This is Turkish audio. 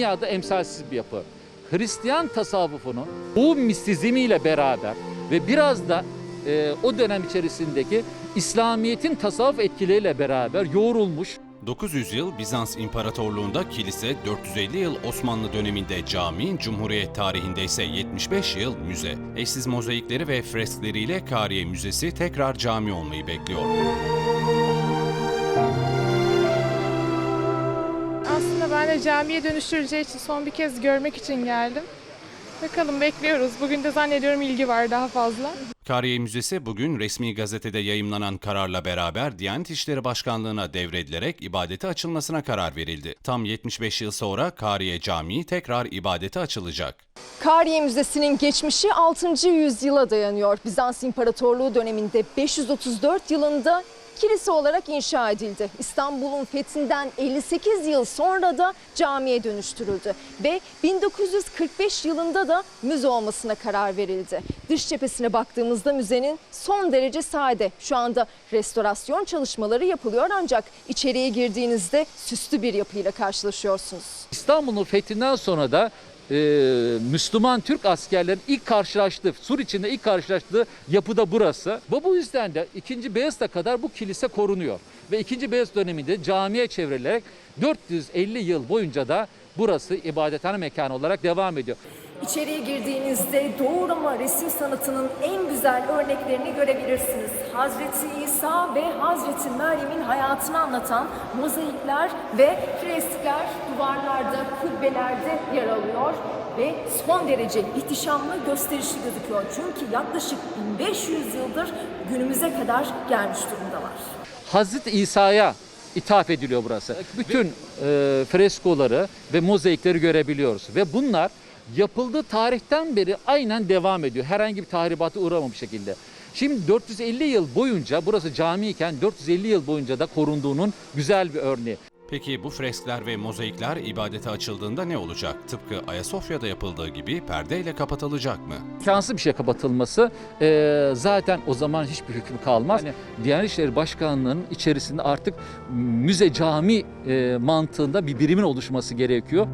dünyada emsalsiz bir yapı. Hristiyan tasavvufunun bu mistizmiyle beraber ve biraz da e, o dönem içerisindeki İslamiyet'in tasavvuf etkileriyle beraber yoğrulmuş 900 yıl Bizans İmparatorluğunda kilise, 450 yıl Osmanlı döneminde cami, Cumhuriyet tarihinde ise 75 yıl müze. Eşsiz mozaikleri ve freskleriyle Kariye Müzesi tekrar cami olmayı bekliyor. De camiye dönüştüreceği için son bir kez görmek için geldim. Bakalım bekliyoruz. Bugün de zannediyorum ilgi var daha fazla. Kariye Müzesi bugün resmi gazetede yayımlanan kararla beraber Diyanet İşleri Başkanlığı'na devredilerek ibadete açılmasına karar verildi. Tam 75 yıl sonra Kariye Camii tekrar ibadete açılacak. Kariye Müzesi'nin geçmişi 6. yüzyıla dayanıyor. Bizans İmparatorluğu döneminde 534 yılında kilise olarak inşa edildi. İstanbul'un fethinden 58 yıl sonra da camiye dönüştürüldü ve 1945 yılında da müze olmasına karar verildi. Dış cephesine baktığımızda müzenin son derece sade. Şu anda restorasyon çalışmaları yapılıyor ancak içeriye girdiğinizde süslü bir yapıyla karşılaşıyorsunuz. İstanbul'un fethinden sonra da e, Müslüman Türk askerlerin ilk karşılaştığı, Sur içinde ilk karşılaştığı yapı da burası. Ve bu yüzden de 2. Beyazıt'a kadar bu kilise korunuyor. Ve 2. Beyazıt döneminde camiye çevrilerek 450 yıl boyunca da burası ibadethane mekanı olarak devam ediyor. İçeriye girdiğinizde Doğu Roma resim sanatının en güzel örneklerini görebilirsiniz. Hazreti İsa ve Hazreti Meryem'in hayatını anlatan mozaikler ve freskler duvarlarda, kubbelerde yer alıyor ve son derece ihtişamlı, gösterişli gözüküyor. Çünkü yaklaşık 1500 yıldır günümüze kadar gelmiş durumdalar. Hazreti İsa'ya ithaf ediliyor burası. Bütün e, freskoları ve mozaikleri görebiliyoruz. Ve bunlar yapıldığı tarihten beri aynen devam ediyor. Herhangi bir tahribata uğramamış şekilde. Şimdi 450 yıl boyunca burası cami iken 450 yıl boyunca da korunduğunun güzel bir örneği. Peki bu freskler ve mozaikler ibadete açıldığında ne olacak? Tıpkı Ayasofya'da yapıldığı gibi perdeyle kapatılacak mı? imkansız bir şey kapatılması e, zaten o zaman hiçbir hüküm kalmaz. Yani Diyanet İşleri Başkanlığı'nın içerisinde artık müze cami e, mantığında bir birimin oluşması gerekiyor.